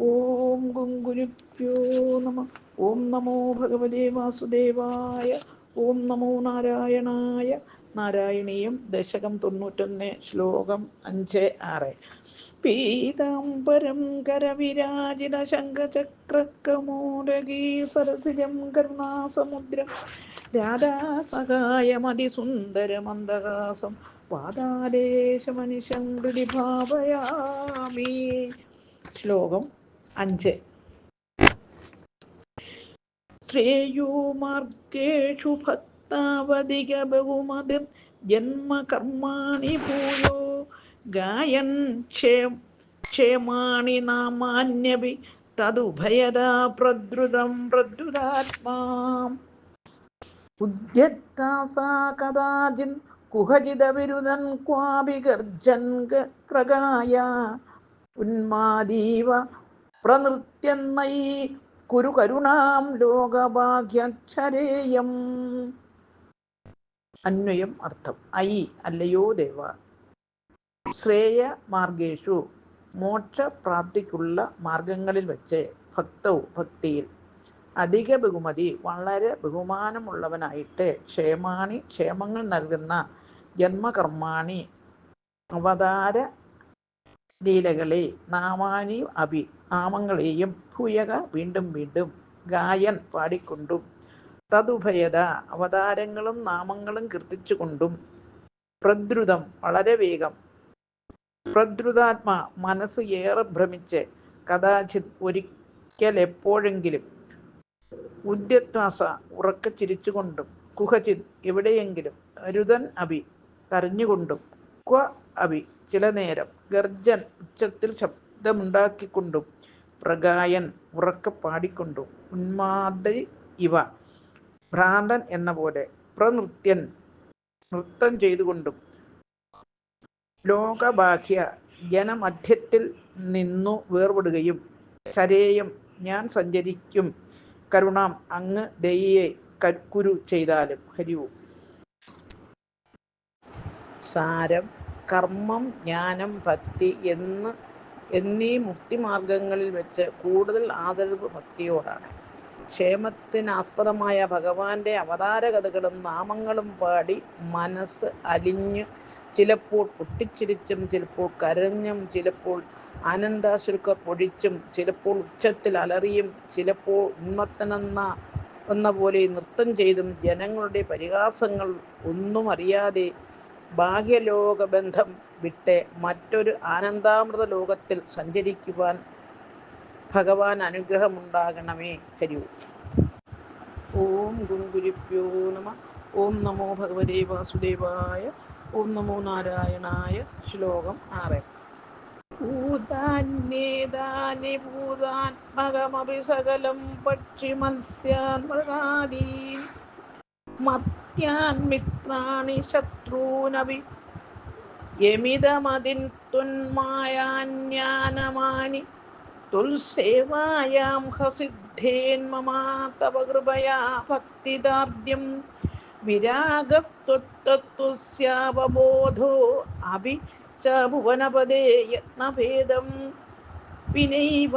ഓം ഗുങ്കുരുഭ്യോ നമ. ഓം നമോ ഭഗവതേ വാസുദേവായ. ഓം നമോ നാരായണായ. നാരായണീയം ദശകം തൊണ്ണൂറ്റൊന്ന് ശ്ലോകം അഞ്ച് ആറ്. പീതാംബരം കരവിരാജിത ശംഖചക്രക്കമോദകീ സരസിജം കരുണാസമുദ്രം. രാധാസഹായമതിസുന്ദരമന്ദഹാസം പാതാലേശമനിശം ഹൃദി ഭാവയാമി ശ്ലോകം അഞ്ച്. ശ്രേയോ മാർഗേഷു ഭക്താവധിക ബഹുമതിർ ജന്മകർമാണി ഭൂയോ ഗായൻ ക്ഷേം ക്ഷേമാണി നാമാന്യപി തതുഭയതാ പ്രദ്രുതം പ്രദ്രുതാത്മാ. ഉദ്യത്താസാ കഥാചിൻ കുഹജിതവിരുദൻ ക്വാപി ഗർജൻ പ്രകായ ഉന്മാദീവ പ്രനൃത്യന്നൈ കുരു കരുണാം ലോകഭാഗ്യക്ഷരേയം. അന്വയം അർത്ഥം. ഐ അല്ലയോ ദേവ. ശ്രേയ മാർഗേഷു. മോക്ഷപ്രാപ്തിക്കുള്ള മാർഗങ്ങളിൽ വെച്ച് ഭക്തവും ഭക്തിയിൽ. അധിക ബഹുമതി വളരെ ബഹുമാനമുള്ളവനായിട്ട് ക്ഷേമാണി ക്ഷേമങ്ങൾ നൽകുന്ന ജന്മകർമാണി അവതാര ലീലകളെ നാമാനി അഭി നാമങ്ങളെയും ഭൂയക വീണ്ടും വീണ്ടും ഗായൻ പാടിക്കൊണ്ടും തതുഭയത അവതാരങ്ങളും നാമങ്ങളും കീർത്തിച്ചുകൊണ്ടും പ്രദ്രുതം വളരെ വേഗം പ്രദ്രുതാത്മ മനസ്സ് ഏറെ ഭ്രമിച്ച് കഥാചിത് ഒരിക്കൽ എപ്പോഴെങ്കിലും ഉദ്യത്വാസ ഉറക്ക ചിരിച്ചുകൊണ്ടും കുഹചിത് എവിടെയെങ്കിലും അരുതൻ അഭി കരഞ്ഞുകൊണ്ടും ക്വ അഭി. ചില നേരം ഗർജൻ ഉച്ചത്തിൽ ശബ്ദമുണ്ടാക്കിക്കൊണ്ടും പ്രഗായൻ ഉറക്കെ പാടിക്കൊണ്ടും ഉന്മാദ ഇവ. ഭ്രാന്തൻ എന്ന പോലെ പ്രനൃത്യൻ നൃത്തം ചെയ്തുകൊണ്ടും ലോകബാഹ്യ ജനമധ്യത്തിൽ നിന്നു വേർപെടുകയും ശരേയം ഞാൻ സഞ്ചരിക്കും കരുണാം അങ്ങ് ദയ്യെ കരുക്കുരു ചെയ്താലും. ഹരിവും സാരം കർമ്മം ജ്ഞാനം ഭക്തി എന്ന് എന്നീ മുക്തിമാർഗങ്ങളിൽ വെച്ച് കൂടുതൽ ആദരവ് ഭക്തിയോടാണ്. ക്ഷേമത്തിനാസ്പദമായ ഭഗവാന്റെ അവതാരകഥകളും നാമങ്ങളും പാടി മനസ്സ് അലിഞ്ഞ് ചിലപ്പോൾ പൊട്ടിച്ചിരിച്ചും ചിലപ്പോൾ കരഞ്ഞും ചിലപ്പോൾ ആനന്ദാശ്രുക്ക പൊഴിച്ചും ചിലപ്പോൾ ഉച്ചത്തിൽ അലറിയും ചിലപ്പോൾ ഉന്മത്തനെന്ന എന്ന പോലെ നൃത്തം ചെയ്തും ജനങ്ങളുടെ പരിഹാസങ്ങൾ ഒന്നും അറിയാതെ ബാഹ്യലോകബന്ധം വിട്ട് മറ്റൊരു ആനന്ദാമൃത ലോകത്തിൽ സഞ്ചരിക്കുവാൻ ഭഗവാൻ അനുഗ്രഹമുണ്ടാകണമേ ഹരി. ഓം ഗുങ്കുരിപ്യോ നമ. ഓം നമോ ഭഗവതേ വാസുദേവായ. ഓം നമോ നാരായണായ. ശ്ലോകം ആറ്. ഭൂതാന്യേതാനി ഭൂതാത്മകമപി സകലം പക്ഷി മത്സ്യാൻ മൃഗാദീൻ മത്യാൻ മിത്രാണി ശത്രൂനപി യമിതമതിൻ തുന്മായാന്യാനമാനി തുൽസേവായാം ഹസിദ്ധേന്മമാ തവ കൃപയാ ഭക്തിദാർഢ്യം. വിരാഗത്വത്തത്വസ്യാവബോധോ അഭി ച ഭുവനപദേ യത്നഭേദം വിനൈവ.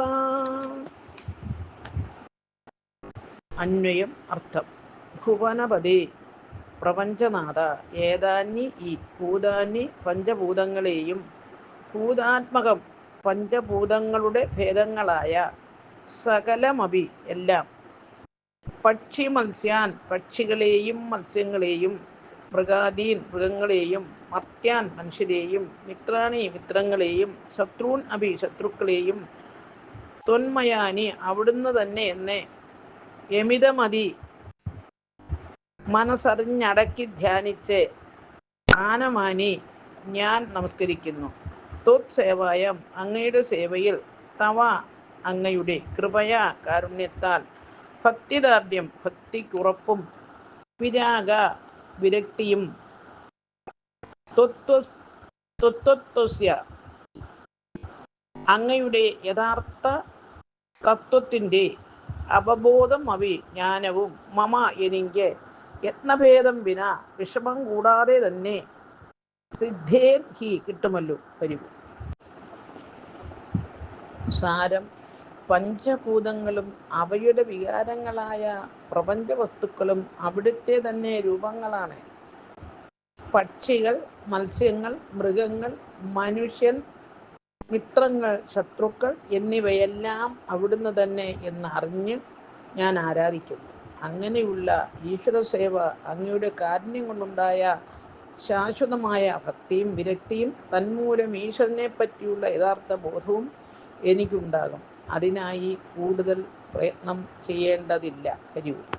അന്വയം അർത്ഥം. ഭുവനപദേ പ്രപഞ്ചനാഥ. ഏതാന്യ ഈ ഭൂതാന്യ പഞ്ചഭൂതങ്ങളെയും ഭൂതാത്മകം പഞ്ചഭൂതങ്ങളുടെ ഭേദങ്ങളായ സകലമഭി എല്ലാം. പക്ഷി മത്സ്യാൻ പക്ഷികളെയും മത്സ്യങ്ങളെയും മൃഗാദീൻ മൃഗങ്ങളെയും മർത്യാൻ മനുഷ്യരെയും മിത്രാണി മിത്രങ്ങളെയും ശത്രുൻ അഭി ശത്രുക്കളെയും തൊന്മയാനി അവിടുന്ന് തന്നെ എന്നെ. യമിതമതി മനസ്സറിഞ്ഞടക്കി ധ്യാനിച്ച് ആനമാനി ഞാൻ നമസ്കരിക്കുന്നു. തൊത് സേവായം അങ്ങയുടെ സേവയിൽ തവ അങ്ങയുടെ കൃപയാ കാരുണ്യത്താൽ ഭക്തിദാർഢ്യം ഭക്തിക്കുറപ്പും വിരാഗ വിരക്തിയും അങ്ങയുടെ യഥാർത്ഥ തത്വത്തിന്റെ അവബോധം അവി ജ്ഞാനവും മമ എനിക്ക് യത്നഭേദം വിന വിഷമം കൂടാതെ തന്നെ സിദ്ധേൻ ഹി കിട്ടുമല്ലോ വരും സാരം പഞ്ചഭൂതങ്ങളും അവയുടെ വികാരങ്ങളായ പ്രപഞ്ച വസ്തുക്കളും അവിടുത്തെ തന്നെ രൂപങ്ങളാണ്. പക്ഷികൾ മത്സ്യങ്ങൾ മൃഗങ്ങൾ മനുഷ്യൻ മിത്രങ്ങൾ ശത്രുക്കൾ എന്നിവയെല്ലാം അവിടുന്ന് തന്നെ എന്ന് അറിഞ്ഞ് ഞാൻ ആരാധിക്കുന്നു. അങ്ങനെയുള്ള ഈശ്വര സേവ അങ്ങയുടെ കാരുണ്യം കൊണ്ടുണ്ടായ ശാശ്വതമായ ഭക്തിയും വിരക്തിയും തന്മൂലം ഈശ്വരനെ പറ്റിയുള്ള യഥാർത്ഥ ബോധവും എനിക്കുണ്ടാകും. അതിനായി കൂടുതൽ പ്രയത്നം ചെയ്യേണ്ടതില്ല. ഹരിവും